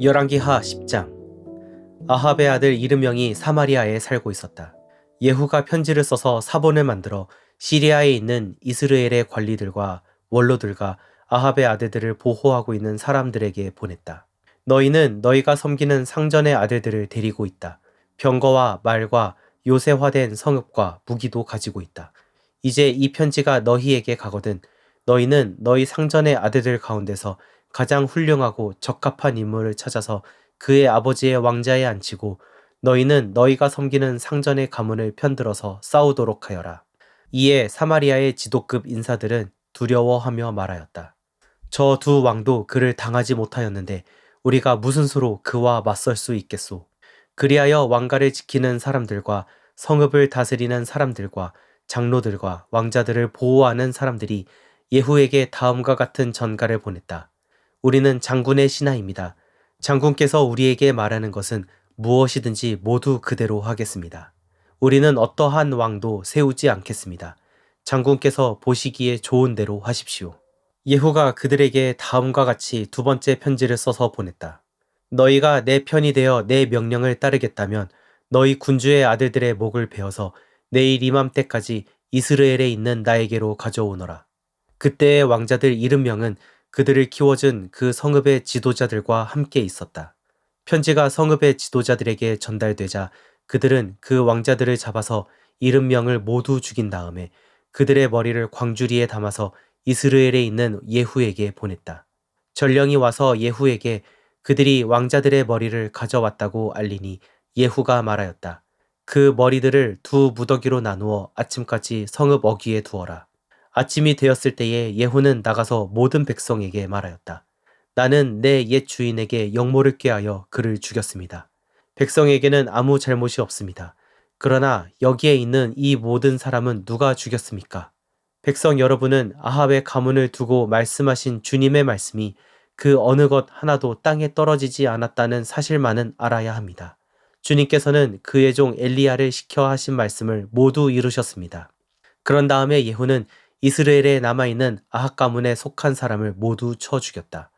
열왕기하 10장 아합의 아들 이르명이 사마리아에 살고 있었다. 예후가 편지를 써서 사본을 만들어 시리아에 있는 이스라엘의 관리들과 원로들과 아합의 아들들을 보호하고 있는 사람들에게 보냈다. 너희는 너희가 섬기는 상전의 아들들을 데리고 있다. 병거와 말과 요새화된 성읍과 무기도 가지고 있다. 이제 이 편지가 너희에게 가거든 너희는 너희 상전의 아들들 가운데서 가장 훌륭하고 적합한 인물을 찾아서 그의 아버지의 왕자에 앉히고 너희는 너희가 섬기는 상전의 가문을 편들어서 싸우도록 하여라. 이에 사마리아의 지도급 인사들은 두려워하며 말하였다. 저 두 왕도 그를 당하지 못하였는데 우리가 무슨 수로 그와 맞설 수 있겠소. 그리하여 왕가를 지키는 사람들과 성읍을 다스리는 사람들과 장로들과 왕자들을 보호하는 사람들이 예후에게 다음과 같은 전가를 보냈다. 우리는 장군의 신하입니다. 장군께서 우리에게 말하는 것은 무엇이든지 모두 그대로 하겠습니다. 우리는 어떠한 왕도 세우지 않겠습니다. 장군께서 보시기에 좋은 대로 하십시오. 예후가 그들에게 다음과 같이 두 번째 편지를 써서 보냈다. 너희가 내 편이 되어 내 명령을 따르겠다면 너희 군주의 아들들의 목을 베어서 내일 이맘때까지 이스라엘에 있는 나에게로 가져오너라. 그때의 왕자들 이름명은 그들을 키워준 그 성읍의 지도자들과 함께 있었다. 편지가 성읍의 지도자들에게 전달되자 그들은 그 왕자들을 잡아서 이름명을 모두 죽인 다음에 그들의 머리를 광주리에 담아서 이스라엘에 있는 예후에게 보냈다. 전령이 와서 예후에게 그들이 왕자들의 머리를 가져왔다고 알리니 예후가 말하였다. 그 머리들을 두 무더기로 나누어 아침까지 성읍 어귀에 두어라. 아침이 되었을 때에 예후는 나가서 모든 백성에게 말하였다. 나는 내 옛 주인에게 영모를 꾀하여 그를 죽였습니다. 백성에게는 아무 잘못이 없습니다. 그러나 여기에 있는 이 모든 사람은 누가 죽였습니까? 백성 여러분은 아합의 가문을 두고 말씀하신 주님의 말씀이 그 어느 것 하나도 땅에 떨어지지 않았다는 사실만은 알아야 합니다. 주님께서는 그의 종 엘리야를 시켜 하신 말씀을 모두 이루셨습니다. 그런 다음에 예후는 이스라엘에 남아있는 아합 가문에 속한 사람을 모두 쳐 죽였다.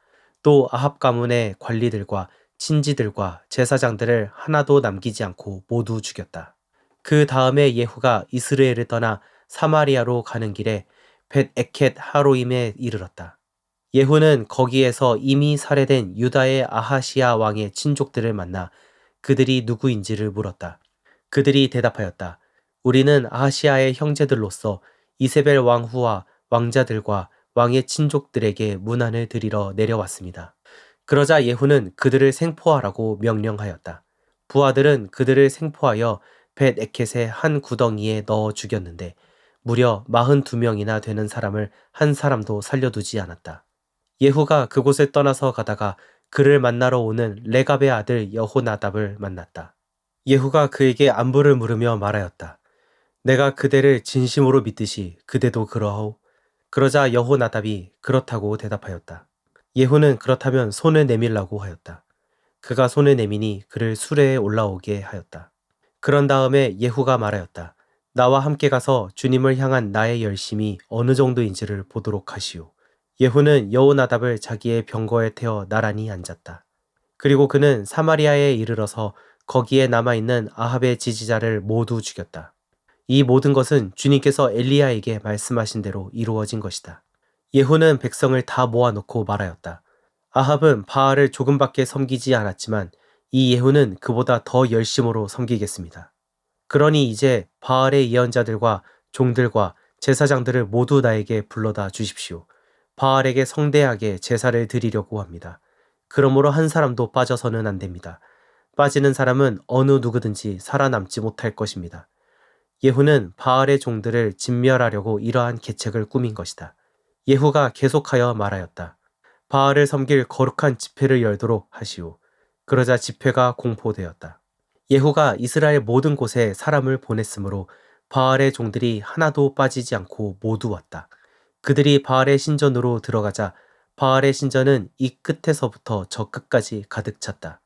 또 아합 가문의 관리들과 친지들과 제사장들을 하나도 남기지 않고 모두 죽였다. 그 다음에 예후가 이스라엘을 떠나 사마리아로 가는 길에 벳 에켓 하로임에 이르렀다. 예후는 거기에서 이미 살해된 유다의 아하시아 왕의 친족들을 만나 그들이 누구인지를 물었다. 그들이 대답하였다. 우리는 아하시아의 형제들로서 이세벨 왕후와 왕자들과 왕의 친족들에게 문안을 드리러 내려왔습니다. 그러자 예후는 그들을 생포하라고 명령하였다. 부하들은 그들을 생포하여 벳 에켓의 한 구덩이에 넣어 죽였는데 무려 42명이나 되는 사람을 한 사람도 살려두지 않았다. 예후가 그곳을 떠나서 가다가 그를 만나러 오는 레갑의 아들 여호나답을 만났다. 예후가 그에게 안부를 물으며 말하였다. 내가 그대를 진심으로 믿듯이 그대도 그러하오. 그러자 여호나답이 그렇다고 대답하였다. 예후는 그렇다면 손을 내밀라고 하였다. 그가 손을 내미니 그를 수레에 올라오게 하였다. 그런 다음에 예후가 말하였다. 나와 함께 가서 주님을 향한 나의 열심이 어느 정도인지를 보도록 하시오. 예후는 여호나답을 자기의 병거에 태워 나란히 앉았다. 그리고 그는 사마리아에 이르러서 거기에 남아있는 아합의 지지자를 모두 죽였다. 이 모든 것은 주님께서 엘리야에게 말씀하신 대로 이루어진 것이다. 예후는 백성을 다 모아놓고 말하였다. 아합은 바알을 조금밖에 섬기지 않았지만 이 예후는 그보다 더 열심으로 섬기겠습니다. 그러니 이제 바알의 예언자들과 종들과 제사장들을 모두 나에게 불러다 주십시오. 바알에게 성대하게 제사를 드리려고 합니다. 그러므로 한 사람도 빠져서는 안 됩니다. 빠지는 사람은 어느 누구든지 살아남지 못할 것입니다. 예후는 바알의 종들을 진멸하려고 이러한 계책을 꾸민 것이다. 예후가 계속하여 말하였다. 바알을 섬길 거룩한 집회를 열도록 하시오. 그러자 집회가 공포되었다. 예후가 이스라엘 모든 곳에 사람을 보냈으므로 바알의 종들이 하나도 빠지지 않고 모두 왔다. 그들이 바알의 신전으로 들어가자 바알의 신전은 이 끝에서부터 저 끝까지 가득 찼다.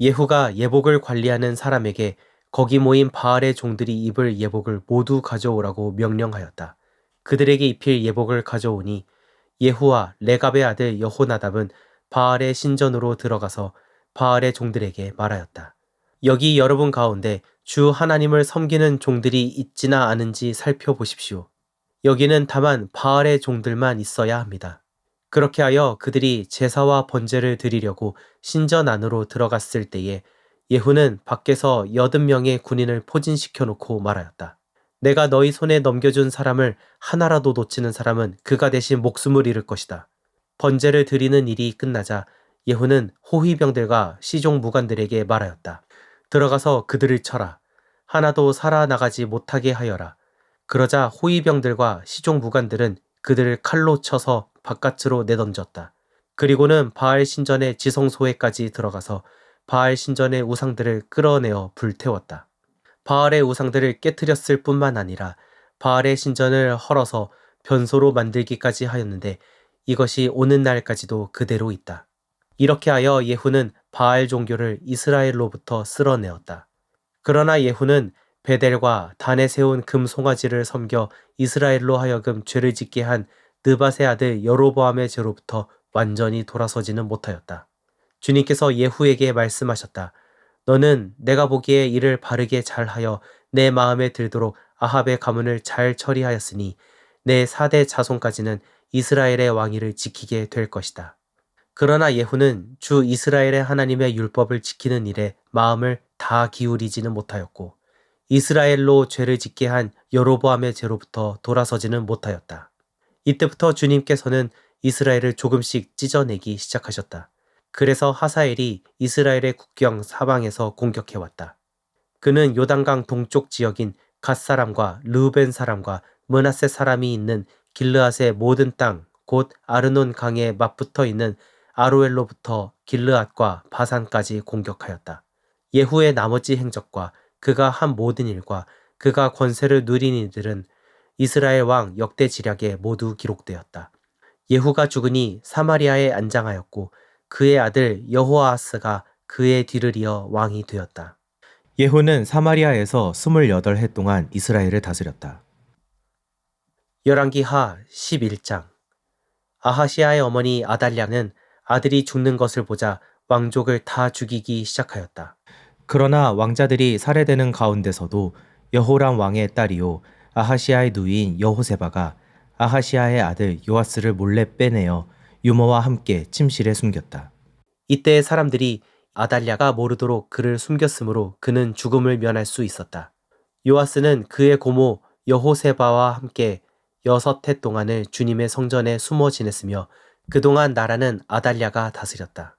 예후가 예복을 관리하는 사람에게 거기 모인 바알의 종들이 입을 예복을 모두 가져오라고 명령하였다. 그들에게 입힐 예복을 가져오니 예후와 레갑의 아들 여호나답은 바알의 신전으로 들어가서 바알의 종들에게 말하였다. 여기 여러분 가운데 주 하나님을 섬기는 종들이 있지나 않은지 살펴보십시오. 여기는 다만 바알의 종들만 있어야 합니다. 그렇게 하여 그들이 제사와 번제를 드리려고 신전 안으로 들어갔을 때에 예후는 밖에서 여든 명의 군인을 포진시켜 놓고 말하였다. 내가 너희 손에 넘겨준 사람을 하나라도 놓치는 사람은 그가 대신 목숨을 잃을 것이다. 번제를 드리는 일이 끝나자 예후는 호위병들과 시종 무관들에게 말하였다. 들어가서 그들을 쳐라. 하나도 살아나가지 못하게 하여라. 그러자 호위병들과 시종 무관들은 그들을 칼로 쳐서 바깥으로 내던졌다. 그리고는 바알 신전의 지성소에까지 들어가서 바알 신전의 우상들을 끌어내어 불태웠다. 바알의 우상들을 깨뜨렸을 뿐만 아니라 바알의 신전을 헐어서 변소로 만들기까지 하였는데 이것이 오는 날까지도 그대로 있다. 이렇게 하여 예후는 바알 종교를 이스라엘로부터 쓸어내었다. 그러나 예후는 베델과 단에 세운 금 송아지를 섬겨 이스라엘로 하여금 죄를 짓게 한 느밧의 아들 여로보암의 죄로부터 완전히 돌아서지는 못하였다. 주님께서 예후에게 말씀하셨다. 너는 내가 보기에 이를 바르게 잘하여 내 마음에 들도록 아합의 가문을 잘 처리하였으니 내 사대 자손까지는 이스라엘의 왕위를 지키게 될 것이다. 그러나 예후는 주 이스라엘의 하나님의 율법을 지키는 일에 마음을 다 기울이지는 못하였고 이스라엘로 죄를 짓게 한 여로보암의 죄로부터 돌아서지는 못하였다. 이때부터 주님께서는 이스라엘을 조금씩 찢어내기 시작하셨다. 그래서 하사엘이 이스라엘의 국경 사방에서 공격해왔다. 그는 요단강 동쪽 지역인 갓 사람과 르우벤 사람과 문하세 사람이 있는 길르앗의 모든 땅, 곧 아르논 강에 맞붙어 있는 아로엘로부터 길르앗과 바산까지 공격하였다. 예후의 나머지 행적과 그가 한 모든 일과 그가 권세를 누린 이들은 이스라엘 왕 역대 지략에 모두 기록되었다. 예후가 죽으니 사마리아에 안장하였고 그의 아들 여호아스가 그의 뒤를 이어 왕이 되었다. 예후는 사마리아에서 28해 동안 이스라엘을 다스렸다. 열왕기하 11장 아하시아의 어머니 아달랴는 아들이 죽는 것을 보자 왕족을 다 죽이기 시작하였다. 그러나 왕자들이 살해되는 가운데서도 여호람 왕의 딸이요 아하시아의 누이인 여호세바가 아하시아의 아들 요아스를 몰래 빼내어 유모와 함께 침실에 숨겼다. 이때 사람들이 아달랴가 모르도록 그를 숨겼으므로 그는 죽음을 면할 수 있었다. 요아스는 그의 고모 여호세바와 함께 여섯 해 동안을 주님의 성전에 숨어 지냈으며 그동안 나라는 아달랴가 다스렸다.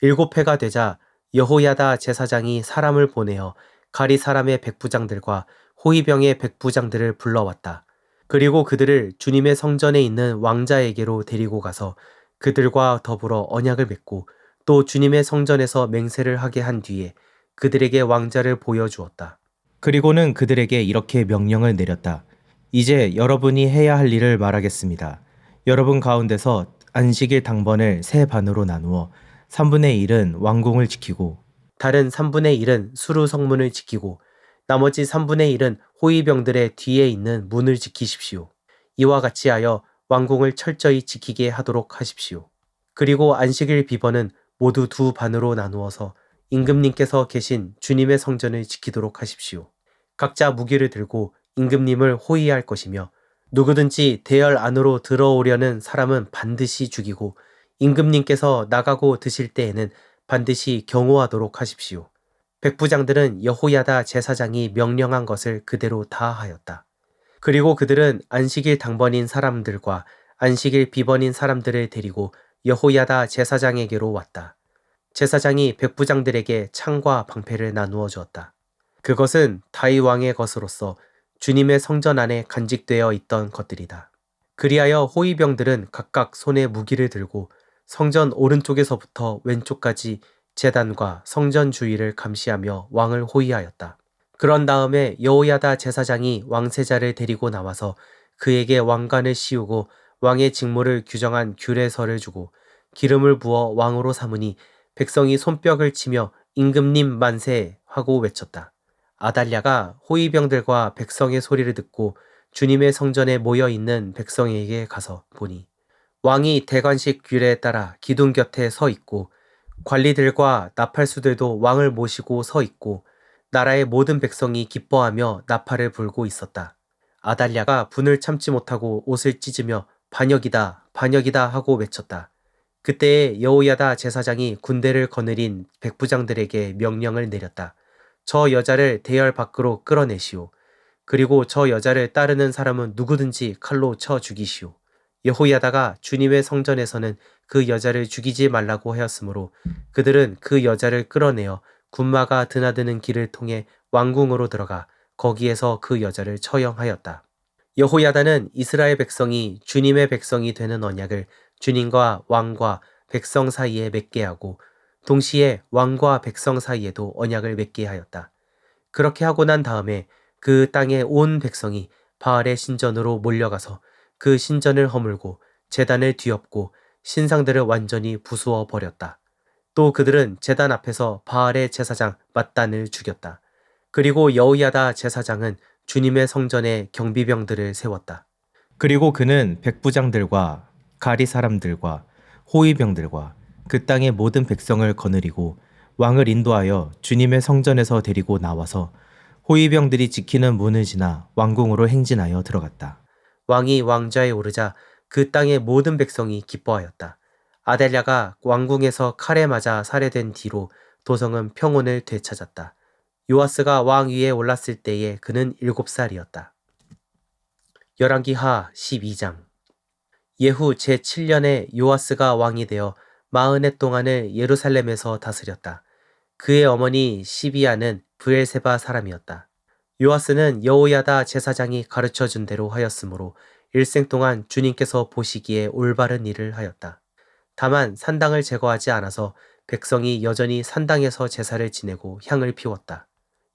일곱 해가 되자 여호야다 제사장이 사람을 보내어 가리 사람의 백부장들과 호위병의 백부장들을 불러왔다. 그리고 그들을 주님의 성전에 있는 왕자에게로 데리고 가서 그들과 더불어 언약을 맺고 또 주님의 성전에서 맹세를 하게 한 뒤에 그들에게 왕자를 보여주었다. 그리고는 그들에게 이렇게 명령을 내렸다. 이제 여러분이 해야 할 일을 말하겠습니다. 여러분 가운데서 안식일 당번을 세 반으로 나누어 3분의 1은 왕궁을 지키고 다른 3분의 1은 수루 성문을 지키고 나머지 3분의 1은 호위병들의 뒤에 있는 문을 지키십시오. 이와 같이 하여 왕궁을 철저히 지키게 하도록 하십시오. 그리고 안식일 비번은 모두 두 반으로 나누어서 임금님께서 계신 주님의 성전을 지키도록 하십시오. 각자 무기를 들고 임금님을 호위할 것이며 누구든지 대열 안으로 들어오려는 사람은 반드시 죽이고 임금님께서 나가고 드실 때에는 반드시 경호하도록 하십시오. 백부장들은 여호야다 제사장이 명령한 것을 그대로 다 하였다. 그리고 그들은 안식일 당번인 사람들과 안식일 비번인 사람들을 데리고 여호야다 제사장에게로 왔다. 제사장이 백부장들에게 창과 방패를 나누어 주었다. 그것은 다이 왕의 것으로서 주님의 성전 안에 간직되어 있던 것들이다. 그리하여 호위병들은 각각 손에 무기를 들고 성전 오른쪽에서부터 왼쪽까지 재단과 성전 주위를 감시하며 왕을 호위하였다. 그런 다음에 여호야다 제사장이 왕세자를 데리고 나와서 그에게 왕관을 씌우고 왕의 직무를 규정한 규례서를 주고 기름을 부어 왕으로 삼으니 백성이 손뼉을 치며 임금님 만세 하고 외쳤다. 아달랴가 호위병들과 백성의 소리를 듣고 주님의 성전에 모여 있는 백성에게 가서 보니 왕이 대관식 규례에 따라 기둥 곁에 서 있고 관리들과 나팔수들도 왕을 모시고 서 있고 나라의 모든 백성이 기뻐하며 나팔을 불고 있었다. 아달랴가 분을 참지 못하고 옷을 찢으며 반역이다, 반역이다 하고 외쳤다. 그때에 여호야다 제사장이 군대를 거느린 백부장들에게 명령을 내렸다. 저 여자를 대열 밖으로 끌어내시오. 그리고 저 여자를 따르는 사람은 누구든지 칼로 쳐 죽이시오. 여호야다가 주님의 성전에서는 그 여자를 죽이지 말라고 하였으므로 그들은 그 여자를 끌어내어 군마가 드나드는 길을 통해 왕궁으로 들어가 거기에서 그 여자를 처형하였다. 여호야다는 이스라엘 백성이 주님의 백성이 되는 언약을 주님과 왕과 백성 사이에 맺게 하고 동시에 왕과 백성 사이에도 언약을 맺게 하였다. 그렇게 하고 난 다음에 그 땅의 온 백성이 바알의 신전으로 몰려가서 그 신전을 허물고 재단을 뒤엎고 신상들을 완전히 부수어 버렸다. 또 그들은 재단 앞에서 바알의 제사장 맞단을 죽였다. 그리고 여우야다 제사장은 주님의 성전에 경비병들을 세웠다. 그리고 그는 백부장들과 가리 사람들과 호위병들과 그 땅의 모든 백성을 거느리고 왕을 인도하여 주님의 성전에서 데리고 나와서 호위병들이 지키는 문을 지나 왕궁으로 행진하여 들어갔다. 왕이 왕좌에 오르자 그 땅의 모든 백성이 기뻐하였다. 아델랴가 왕궁에서 칼에 맞아 살해된 뒤로 도성은 평온을 되찾았다. 요아스가 왕 위에 올랐을 때에 그는 일곱 살이었다. 열왕기하 12장 예후 제7년에 요아스가 왕이 되어 마흔해 동안을 예루살렘에서 다스렸다. 그의 어머니 시비아는 브엘세바 사람이었다. 요아스는 여호야다 제사장이 가르쳐 준 대로 하였으므로 일생 동안 주님께서 보시기에 올바른 일을 하였다. 다만 산당을 제거하지 않아서 백성이 여전히 산당에서 제사를 지내고 향을 피웠다.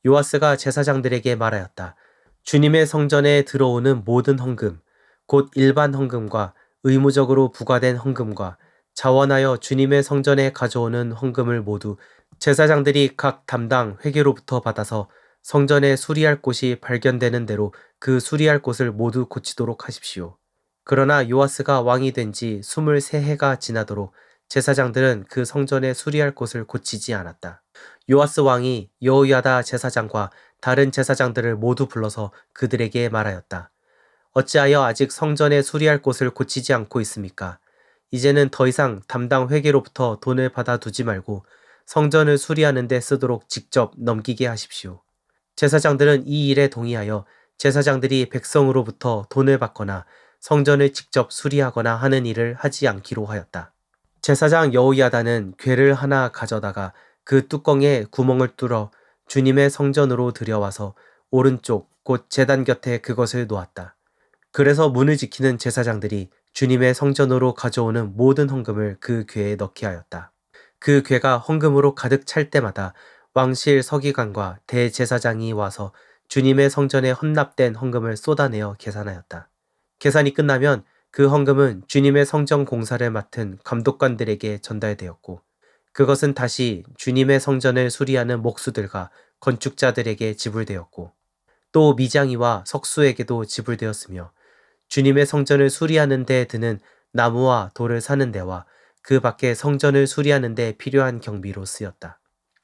요아스가 제사장들에게 말하였다. 주님의 성전에 들어오는 모든 헌금, 곧 일반 헌금과 의무적으로 부과된 헌금과 자원하여 주님의 성전에 가져오는 헌금을 모두 제사장들이 각 담당 회계로부터 받아서 성전에 수리할 곳이 발견되는 대로 그 수리할 곳을 모두 고치도록 하십시오. 그러나 요아스가 왕이 된 지 23해가 지나도록 제사장들은 그 성전에 수리할 곳을 고치지 않았다. 요아스 왕이 여호야다 제사장과 다른 제사장들을 모두 불러서 그들에게 말하였다. 어찌하여 아직 성전에 수리할 곳을 고치지 않고 있습니까? 이제는 더 이상 담당 회계로부터 돈을 받아 두지 말고 성전을 수리하는 데 쓰도록 직접 넘기게 하십시오. 제사장들은 이 일에 동의하여 제사장들이 백성으로부터 돈을 받거나 성전을 직접 수리하거나 하는 일을 하지 않기로 하였다. 제사장 여우야다는 괴를 하나 가져다가 그 뚜껑에 구멍을 뚫어 주님의 성전으로 들여와서 오른쪽 곧 재단 곁에 그것을 놓았다. 그래서 문을 지키는 제사장들이 주님의 성전으로 가져오는 모든 헌금을 그 괴에 넣게 하였다. 그 괴가 헌금으로 가득 찰 때마다 왕실 서기관과 대제사장이 와서 주님의 성전에 헌납된 헌금을 쏟아내어 계산하였다. 계산이 끝나면 그 헌금은 주님의 성전 공사를 맡은 감독관들에게 전달되었고 그것은 다시 주님의 성전을 수리하는 목수들과 건축자들에게 지불되었고 또 미장이와 석수에게도 지불되었으며 주님의 성전을 수리하는 데 드는 나무와 돌을 사는 데와 그 밖에 성전을 수리하는 데 필요한 경비로 쓰였다.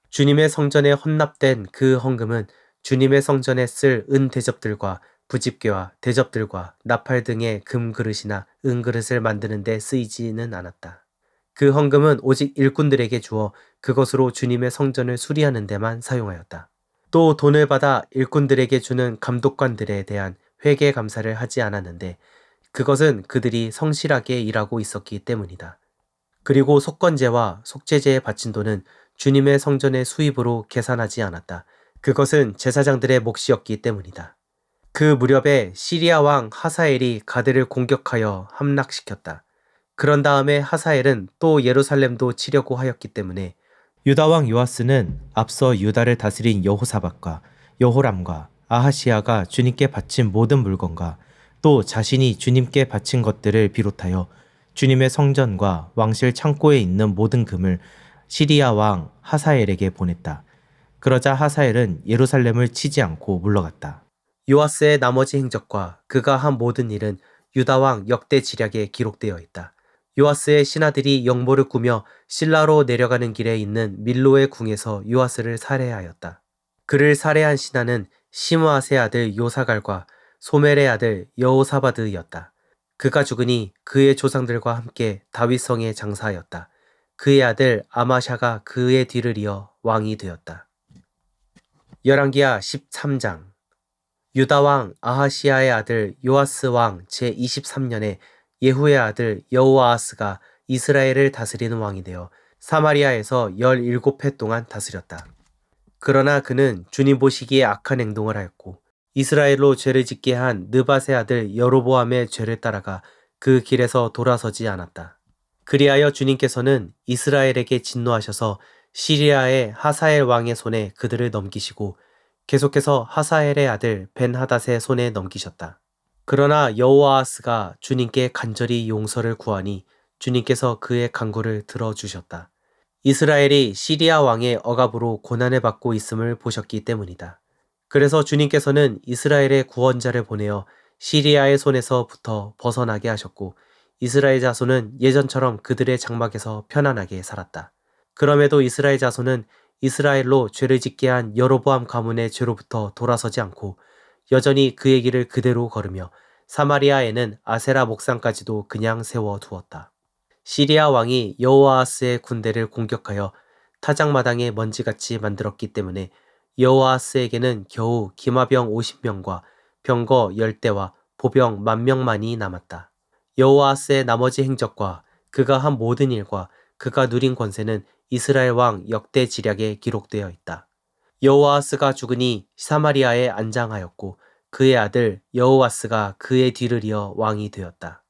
주님의 성전에 헌납된 그 헌금은 주님의 성전에 쓸 은 대접들과 부집개와 대접들과 나팔 등의 금 그릇이나 은 그릇을 만드는 데 쓰이지는 않았다. 그 헌금은 오직 일꾼들에게 주어 그것으로 주님의 성전을 수리하는 데만 사용하였다. 또 돈을 받아 일꾼들에게 주는 감독관들에 대한 회계 감사를 하지 않았는데 그것은 그들이 성실하게 일하고 있었기 때문이다. 그리고 속건제와 속죄제에 바친 돈은 주님의 성전의 수입으로 계산하지 않았다. 그것은 제사장들의 몫이었기 때문이다. 그 무렵에 시리아 왕 하사엘이 가드를 공격하여 함락시켰다. 그런 다음에 하사엘은 또 예루살렘도 치려고 하였기 때문에 유다 왕 요아스는 앞서 유다를 다스린 여호사박과 여호람과 아하시아가 주님께 바친 모든 물건과 또 자신이 주님께 바친 것들을 비롯하여 주님의 성전과 왕실 창고에 있는 모든 금을 시리아 왕 하사엘에게 보냈다. 그러자 하사엘은 예루살렘을 치지 않고 물러갔다. 요아스의 나머지 행적과 그가 한 모든 일은 유다 왕 역대 지략에 기록되어 있다. 요아스의 신하들이 영모를 꾸며 신라로 내려가는 길에 있는 밀로의 궁에서 요아스를 살해하였다. 그를 살해한 신하는 시므아스의 아들 요사갈과 소멜의 아들 여호사바드였다. 그가 죽으니 그의 조상들과 함께 다윗성에 장사하였다. 그의 아들 아마샤가 그의 뒤를 이어 왕이 되었다. 열왕기하 13장 유다 왕 아하시아의 아들 요아스 왕 제23년에 예후의 아들 여호아스가 이스라엘을 다스리는 왕이 되어 사마리아에서 17해 동안 다스렸다. 그러나 그는 주님 보시기에 악한 행동을 하였고 이스라엘로 죄를 짓게 한 느밧의 아들 여로보암의 죄를 따라가 그 길에서 돌아서지 않았다. 그리하여 주님께서는 이스라엘에게 진노하셔서 시리아의 하사엘 왕의 손에 그들을 넘기시고 계속해서 하사엘의 아들 벤하닷의 손에 넘기셨다. 그러나 여호아스가 주님께 간절히 용서를 구하니 주님께서 그의 간구를 들어주셨다. 이스라엘이 시리아 왕의 억압으로 고난을 받고 있음을 보셨기 때문이다. 그래서 주님께서는 이스라엘의 구원자를 보내어 시리아의 손에서부터 벗어나게 하셨고 이스라엘 자손은 예전처럼 그들의 장막에서 편안하게 살았다. 그럼에도 이스라엘 자손은 이스라엘로 죄를 짓게 한 여로보암 가문의 죄로부터 돌아서지 않고 여전히 그의 길을 그대로 걸으며 사마리아에는 아세라 목상까지도 그냥 세워 두었다. 시리아 왕이 여호아스의 군대를 공격하여 타작마당에 먼지같이 만들었기 때문에 여호아스에게는 겨우 기마병 50명과 병거 10대와 보병 만 명만이 남았다. 여호아스의 나머지 행적과 그가 한 모든 일과 그가 누린 권세는 이스라엘 왕 역대 지략에 기록되어 있다. 여호아스가 죽으니 사마리아에 안장하였고 그의 아들 여호와스가 그의 뒤를 이어 왕이 되었다.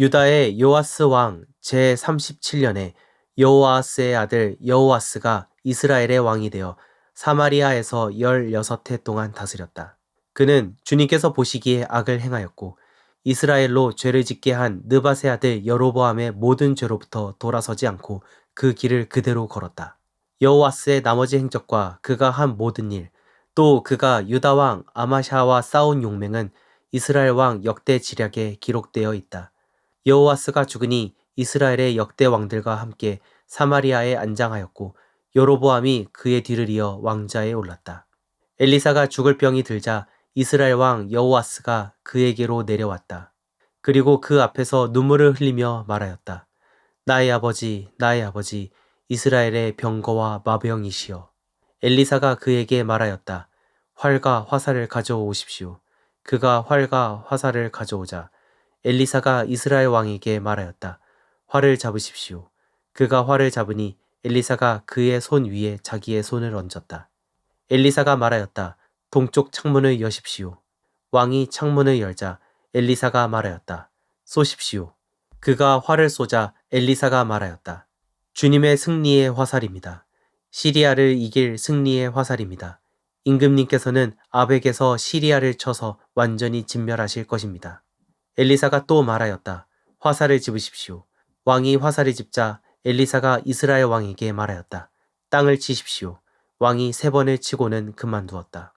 유다의 요아스 왕 제37년에 여호아스의 아들 여호와스가 이스라엘의 왕이 되어 사마리아에서 16해 동안 다스렸다. 그는 주님께서 보시기에 악을 행하였고 이스라엘로 죄를 짓게 한 느밧의 아들 여로보암의 모든 죄로부터 돌아서지 않고 그 길을 그대로 걸었다. 여호와스의 나머지 행적과 그가 한 모든 일, 또 그가 유다 왕 아마샤와 싸운 용맹은 이스라엘 왕 역대 지략에 기록되어 있다. 여호와스가 죽으니 이스라엘의 역대 왕들과 함께 사마리아에 안장하였고 여로보암이 그의 뒤를 이어 왕자에 올랐다. 엘리사가 죽을 병이 들자 이스라엘 왕 여호와스가 그에게로 내려왔다. 그리고 그 앞에서 눈물을 흘리며 말하였다. 나의 아버지, 나의 아버지, 이스라엘의 병거와 마병이시여. 엘리사가 그에게 말하였다. 활과 화살을 가져오십시오. 그가 활과 화살을 가져오자 엘리사가 이스라엘 왕에게 말하였다. 활을 잡으십시오. 그가 활을 잡으니 엘리사가 그의 손 위에 자기의 손을 얹었다. 엘리사가 말하였다. 동쪽 창문을 여십시오. 왕이 창문을 열자 엘리사가 말하였다. 쏘십시오. 그가 활을 쏘자 엘리사가 말하였다. 주님의 승리의 화살입니다. 시리아를 이길 승리의 화살입니다. 임금님께서는 아벡에서 시리아를 쳐서 완전히 진멸하실 것입니다. 엘리사가 또 말하였다. 화살을 집으십시오. 왕이 화살을 집자 엘리사가 이스라엘 왕에게 말하였다. 땅을 치십시오. 왕이 세 번을 치고는 그만두었다.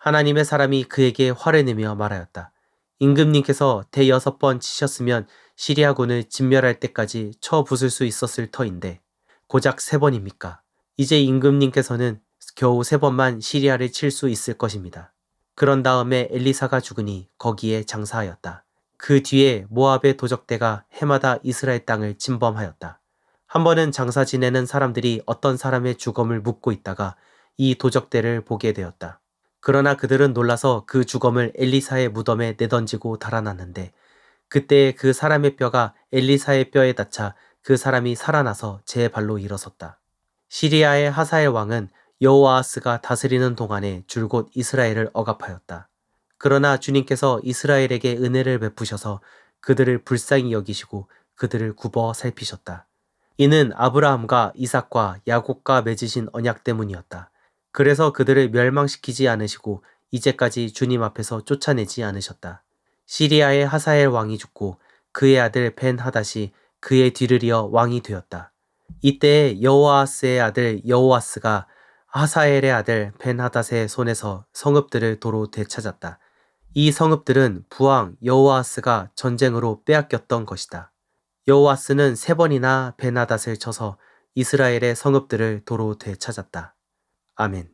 하나님의 사람이 그에게 화를 내며 말하였다. 임금님께서 대여섯 번 치셨으면 시리아군을 진멸할 때까지 쳐 부술 수 있었을 터인데 고작 세 번입니까? 이제 임금님께서는 겨우 세 번만 시리아를 칠 수 있을 것입니다. 그런 다음에 엘리사가 죽으니 거기에 장사하였다. 그 뒤에 모압의 도적대가 해마다 이스라엘 땅을 침범하였다. 한 번은 장사 지내는 사람들이 어떤 사람의 주검을 묻고 있다가 이 도적대를 보게 되었다. 그러나 그들은 놀라서 그 주검을 엘리사의 무덤에 내던지고 달아났는데 그때 그 사람의 뼈가 엘리사의 뼈에 닿자 그 사람이 살아나서 제 발로 일어섰다. 시리아의 하사엘 왕은 여호아스가 다스리는 동안에 줄곧 이스라엘을 억압하였다. 그러나 주님께서 이스라엘에게 은혜를 베푸셔서 그들을 불쌍히 여기시고 그들을 굽어 살피셨다. 이는 아브라함과 이삭과 야곱과 맺으신 언약 때문이었다. 그래서 그들을 멸망시키지 않으시고 이제까지 주님 앞에서 쫓아내지 않으셨다. 시리아의 하사엘 왕이 죽고 그의 아들 벤 하닷이 그의 뒤를 이어 왕이 되었다. 이때 여호아스의 아들 여호아스가 하사엘의 아들 벤 하닷의 손에서 성읍들을 도로 되찾았다. 이 성읍들은 부왕 여호아스가 전쟁으로 빼앗겼던 것이다. 여호와스는 세 번이나 베나닷을 쳐서 이스라엘의 성읍들을 도로 되찾았다. 아멘.